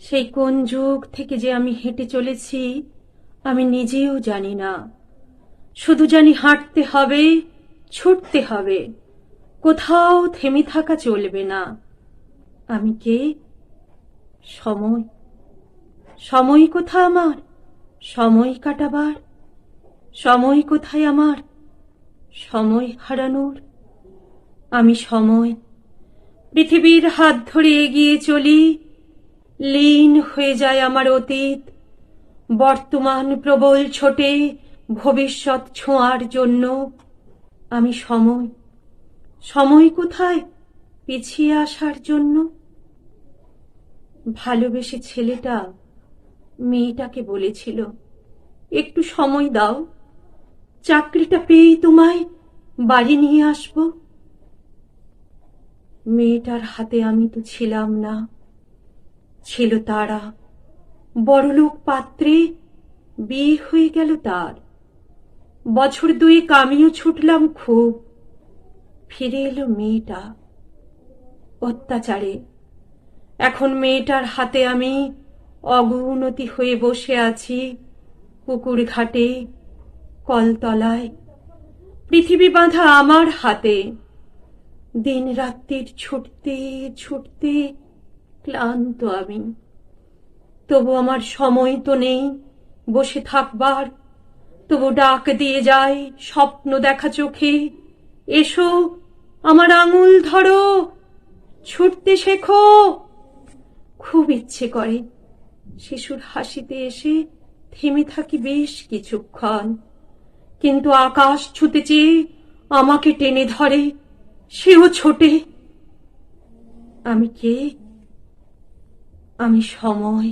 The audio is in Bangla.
সেই কোন যুগ থেকে যে আমি হেঁটে চলেছি, আমি নিজেও জানি না। শুধু জানি হাঁটতে হবে, ছুটতে হবে, কোথাও থেমে থাকা চলবে না। আমি কে? সময়। সময় কোথা আমার? সময় কাটাবার। সময় কোথায় আমার? সময় হারানোর। আমি সময়। পৃথিবীর হাত ধরে এগিয়ে চলি লীন হয়ে যায় আমার অতীত। বর্তমান প্রবল ছোটে ভবিষ্যৎ ছোঁয়ার জন্য আমি সময়। সময় কোথায়? পিছিয়ে আসার জন্য। ভালোবেসে ছেলেটা মেয়েটাকে বলেছিল, একটু সময় দাও। চাকরিটা পেয়েই তোমায় বাড়ি নিয়ে আসব। মেয়েটার হাতে আমি তো ছিলাম না। ছিল তারা। বড়লোক পাত্রে বিয়ে হয়ে গেল তার। বছর দুয়েক আমিও ছুটলাম খুব। ফিরে এলো মেয়েটা অত্যাচারে। এখন মেয়েটার হাতে আমি অগুণতি হয়ে বসে আছি পুকুর ঘাটে, কলতলায়। পৃথিবী বাঁধা আমার হাতে। দিন রাত্রির ছুটতে ছুটতে ক্লান্ত আমি। তবু আমার সময় তো নেই বসে থাকবার। তবু ডাক দিয়ে যায় স্বপ্ন দেখা চোখে। এসো, আমার আঙুল ধরো, ছুটতে শেখো। খুব ইচ্ছে করে শিশুর হাসিতে এসে থেমে থাকি বেশ কিছুক্ষণ। কিন্তু আকাশ ছুতে চেয়ে আমাকে টেনে ধরে, সেও ছোটে। আমি কে? আমি সময়